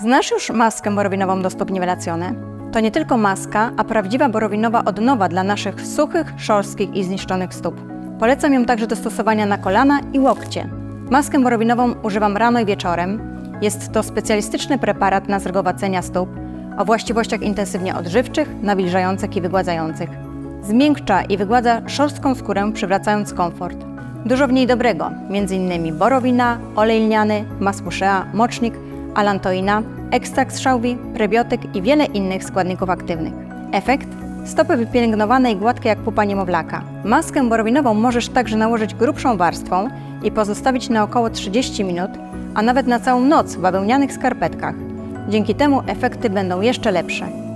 Znasz już maskę borowinową do stóp niwelacione? To nie tylko maska, a prawdziwa borowinowa odnowa dla naszych suchych, szorstkich i zniszczonych stóp. Polecam ją także do stosowania na kolana i łokcie. Maskę borowinową używam rano i wieczorem. Jest to specjalistyczny preparat na zrygowacenia stóp o właściwościach intensywnie odżywczych, nawilżających i wygładzających. Zmiękcza i wygładza szorstką skórę, przywracając komfort. Dużo w niej dobrego, m.in. borowina, olej lniany, masło shea, mocznik, alantoina, ekstrakt z szałwi, prebiotyk i wiele innych składników aktywnych. Efekt? Stopy wypielęgnowane i gładkie jak pupa niemowlaka. Maskę borowinową możesz także nałożyć grubszą warstwą i pozostawić na około 30 minut, a nawet na całą noc w bawełnianych skarpetkach. Dzięki temu efekty będą jeszcze lepsze.